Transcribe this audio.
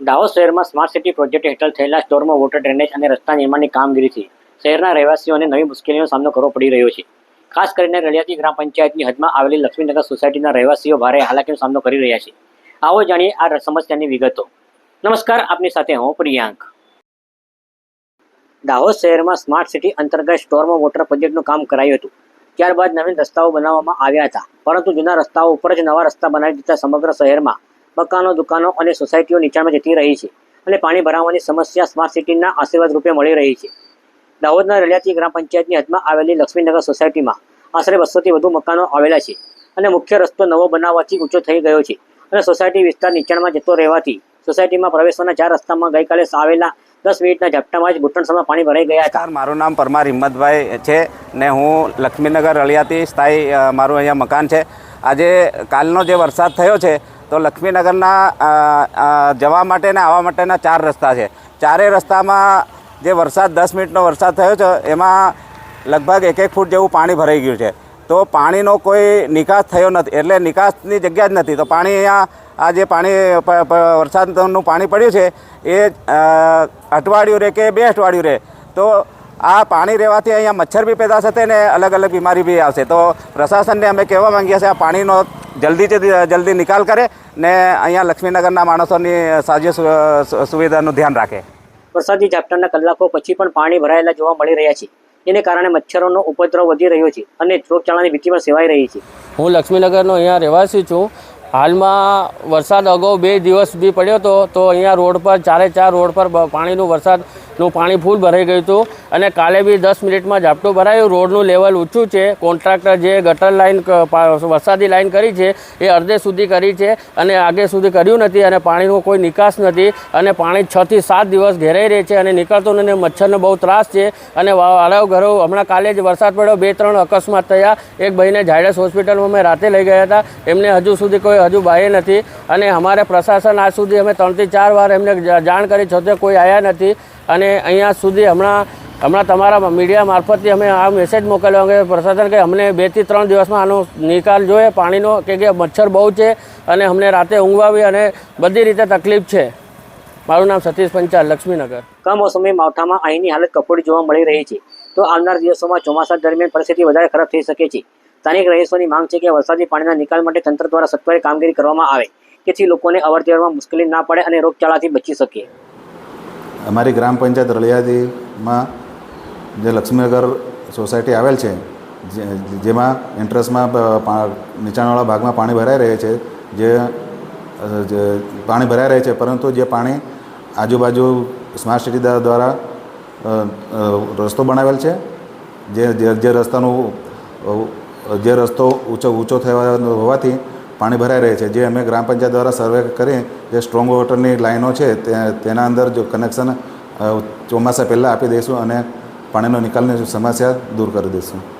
દાહોદ શહેરમાં smart city project હેઠળ થયેલા સ્ટોરમાં વોટર ડ્રેનેજ અને રસ્તા નિર્માણની કામગીરીથી શહેરના રહેવાસીઓને નવી મુશ્કેલીનો સામનો કરવો પડી રહ્યો છે. ખાસ કરીને રળિયાતી ગ્રામ પંચાયતની હદમાં આવેલી લક્ષ્મીનગર સોસાયટીના રહેવાસીઓ ભારે હાલાકીનો સામનો કરી રહ્યા છે. આવો જાણીએ આ સમસ્યાની વિગતો. નમસ્કાર, આપની સાથે હું પ્રિયાંક. દાહોદ શહેરમાં સ્માર્ટ સિટી અંતર્ગત સ્ટોરમાં વોટર પ્રોજેક્ટનું કામ કરાયું હતું. ત્યારબાદ નવીન રસ્તાઓ બનાવવામાં આવ્યા હતા. પરંતુ જૂના રસ્તાઓ ઉપર જ નવા રસ્તા બનાવી દીધા સમગ્ર શહેરમાં. મકાનો દુકાનો અને સોસાયટીઓ નીચાણમાં જતી રહી છે અને પાણી ભરાવાની સમસ્યા સ્માર્ટ સિટીના આશીર્વાદ રૂપે મળી રહી છે. દાહોદના રલિયાતી ગ્રામ પંચાયતની હદમાં આવેલી લક્ષ્મીનગર સોસાયટીમાં આશરે બસોથી વધુ મકાનો આવેલા છે અને મુખ્ય રસ્તો નવો બનાવવાથી ઊંચો થઈ ગયો છે અને સોસાયટી વિસ્તાર નીચાણમાં જતો રહેવાથી સોસાયટીમાં પ્રવેશવાના ચાર રસ્તામાં ગઈકાલે આવેલા દસ મિનિટના ઝાપટામાં જ ઘૂંટણસમાં પાણી ભરાઈ ગયા હતા. મારું નામ પરમાર હિંમતભાઈ છે ને હું લક્ષ્મીનગર રળિયાથી સ્થાયી મારું અહીંયા મકાન છે. આજે કાલનો જે વરસાદ થયો છે તો લક્ષ્મીનગરના જવા માટેના, આવવા માટેના ચાર રસ્તા છે. ચારેય રસ્તામાં જે વરસાદ, દસ મિનિટનો વરસાદ થયો છે, એમાં લગભગ એક એક ફૂટ જેવું પાણી ભરાઈ ગયું છે. તો પાણીનો કોઈ નિકાસ થયો નથી, એટલે નિકાસની જગ્યા જ નથી. તો પાણી અહીંયા, આ જે પાણી વરસાદનું પાણી પડ્યું છે, એ અઠવાડિયું રહે કે બે અઠવાડિયું રહે તો આ પાણી રહેવાથી અહીંયા મચ્છર બી પેદા થશે ને અલગ અલગ બીમારી બી આવશે. તો પ્રશાસનને અમે કહેવા માંગીએ છીએ આ પાણીનો જલ્દીથી જલ્દી નિકાલ કરે ને અહીંયા લક્ષ્મીનગરના માણસોની સાજી સુ- સુ- સુવિધાનું ધ્યાન રાખે. વરસાદી ઝાપટાના કલાકો પછી પણ પાણી ભરાયેલા જોવા મળી રહ્યા છે. એને કારણે મચ્છરોનો ઉપદ્રવ વધી રહ્યો છે અને રોગચાળાની ભીતિ પણ સેવાઈ રહી છે. હું લક્ષ્મીનગરનો અહીંયા રહેવાસી છું. હાલમાં વરસાદ અગાઉ બે દિવસ સુધી પડ્યો હતો તો અહીંયા રોડ પર ચારે ચાર રોડ પર પાણીનું પાણીનું વરસાદનું પાણી ફૂલ ભરાઈ ગયું હતું. અને કાલે બી દસ મિનિટમાં ઝાપટું ભરાયું. રોડનું લેવલ ઊંચું છે. કોન્ટ્રાક્ટર જે ગટર લાઇન વરસાદી લાઈન કરી છે, એ અડધે સુધી કરી છે અને આગે સુધી કર્યું નથી અને પાણીનો કોઈ નિકાસ નથી અને પાણી છથી સાત દિવસ ઘેરાઈ રહે છે અને નીકળતું અને મચ્છરનો બહુ ત્રાસ છે અને વાળાઓ ઘરો હમણાં કાલે જ વરસાદ પડ્યો. બે ત્રણ અકસ્માત થયા. એક ભાઈને ઝાયડસ હોસ્પિટલમાં અમે રાતે લઈ ગયા હતા. એમને હજુ સુધી કોઈ, હજુ બાહ્ય નથી. અને અમારે પ્રશાસન આજ સુધી અમે ત્રણથી ચાર વાર એમને જાણ કરી છતાં કોઈ આવ્યા નથી. અને અહીંયા સુધી હમણાં હમણાં તમારા મીડિયા મારફતથી અમે આ મેસેજ મોકલ્યો કે પ્રશાસન કે અમને બેથી ત્રણ દિવસમાં આનો નિકાલ જોઈએ, પાણીનો કે કે મચ્છર બહુ છે અને અમને રાતે ઊંઘવાવી અને બધી રીતે તકલીફ છે. મારું નામ સતીશ પંચાલ, લક્ષ્મીનગર. કમોસમી માવઠામાં અહીંની હાલત કપોડી જોવા મળી રહી છે. તો આવનાર દિવસોમાં ચોમાસા દરમિયાન પરિસ્થિતિ વધારે ખરાબ થઈ શકે છે. સ્થાનિક રહીશોની માંગ છે કે વરસાદી પાણીના નિકાલ માટે તંત્ર દ્વારા સત્વરે કામગીરી કરવામાં આવે, જેથી લોકોને અવરજવરમાં મુશ્કેલી ના પડે અને રોગચાળાથી બચી શકે. અમારી ગ્રામ પંચાયત રળિયાદીમાં જે લક્ષ્મીનગર સોસાયટી આવેલ છે જેમાં એન્ટ્રન્સમાં નીચાણવાળા ભાગમાં પાણી ભરાઈ રહે છે, જે પાણી ભરાઈ રહે છે, પરંતુ જે પાણી આજુબાજુ સ્માર્ટ સિટી દ્વારા રસ્તો બનાવેલ છે જે જે રસ્તાનું, જે રસ્તો ઊંચો ઊંચો થયો હોવાથી પાણી ભરાઈ રહે છે. જે અમે ગ્રામ પંચાયત દ્વારા સર્વે કરી, જે સ્ટ્રોંગ વોટરની લાઈનો છે તેના અંદર જો કનેક્શન ચોમાસા પહેલાં આપી દઈશું અને પાણીનો નિકાલની સમસ્યા દૂર કરી દઈશું.